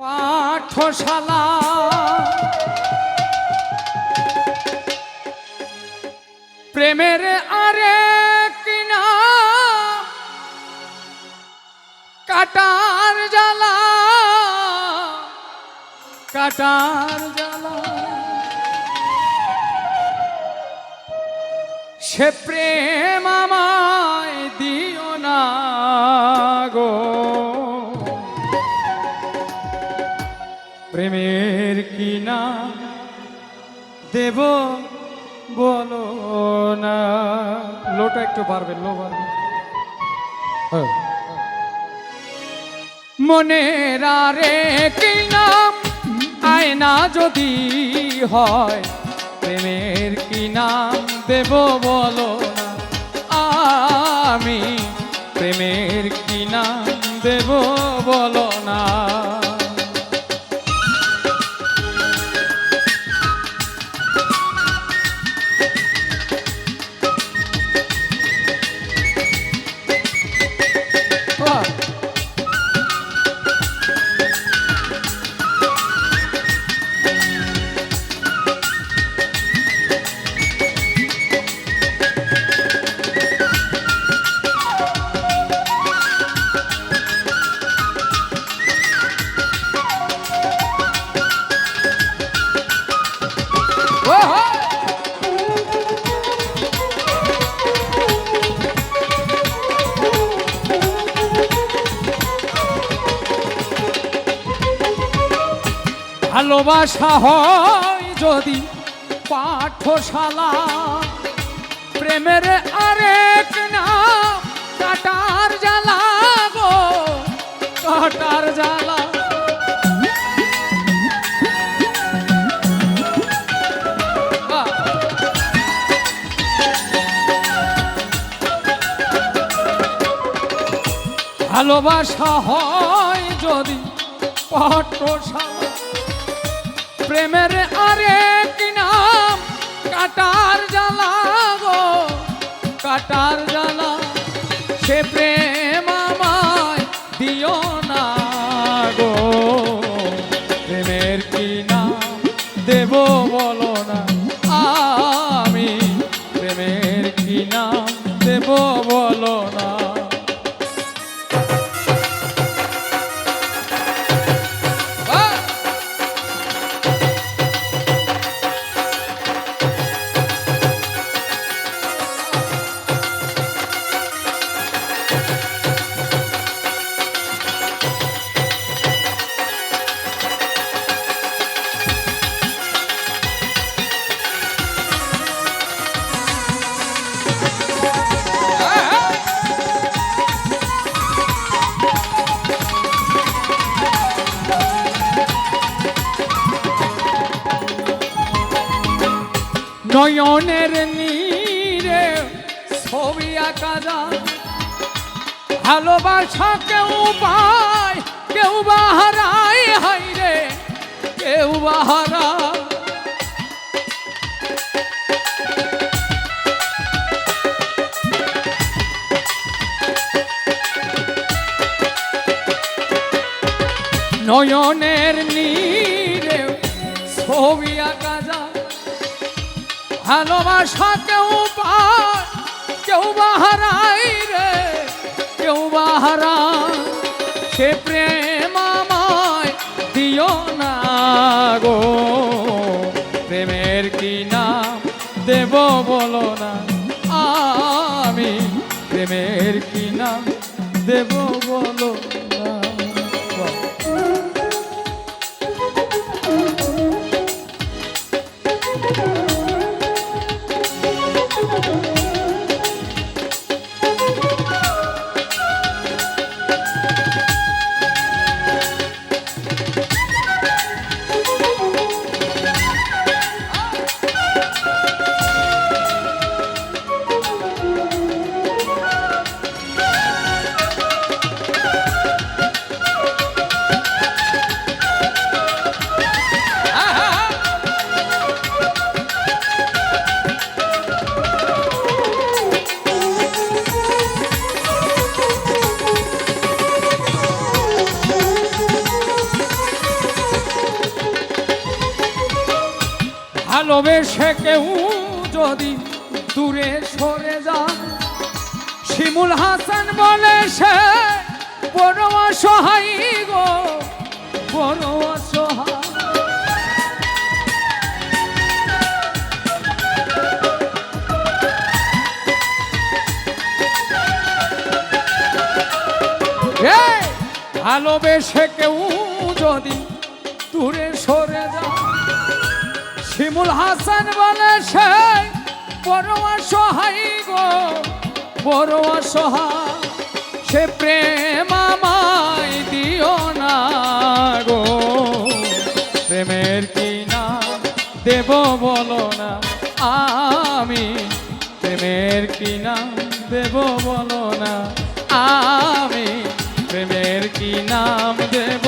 পাঠশালা। প্রেমের আরে কিনা কাটার জ্বালা কাটার জ্বালা। সে প্রেম আমায় প্রেমের কি না দেব বলো না। লোটা একটু বাড়বে লো বাড়বে। হ্যাঁ। মনের আরে কি নাম আয়না যদি হয় প্রেমের কি নাম দেব বলো না। আমি প্রেমের কি নাম দেব বলো না। ভালোবাসা হয় যদি পাঠশালা প্রেমের আরেক নাম কাটার জ্বালা গো, কাটার জ্বালা! ভালোবাসা হয় যদি পাঠশালা প্রেমের আরেক নাম? কাটার জ্বালা গো কাটার জ্বালা। সে প্রেম আমায় দিও নয়নের নীরে ছবি আঁকা যায়। ভালোবাসা কেউ পায়, কেউ বাহারায় হাই রে, কেউ বাহারা নয়নের নীরে ছবি আঁকা ভালোবাসা কেউ কেউ বাহারাই রে, কেউ বাহারা সে প্রেম আমায় দিও না গো, প্রেমের কি নাম দেব বলো না আমি, প্রেমের কি নাম দেব বলো ভালোবেসে কেউ যদি দূরে সরে যায়, শিমুল হাসান বলে সে, বড় অসহায় গো, বড় অসহায় ভালোবেসে কেউ যদি দূরে সরে শিমুল হাসান বলে সে, বড় অসহায় গো, বড় অসহায়। সে প্রেম আমায় দিও না গো। প্রেমের কি না দেব বলো না আমি। প্রেমের কি না দেব বলো না আমি। প্রেমের কি নাম দেব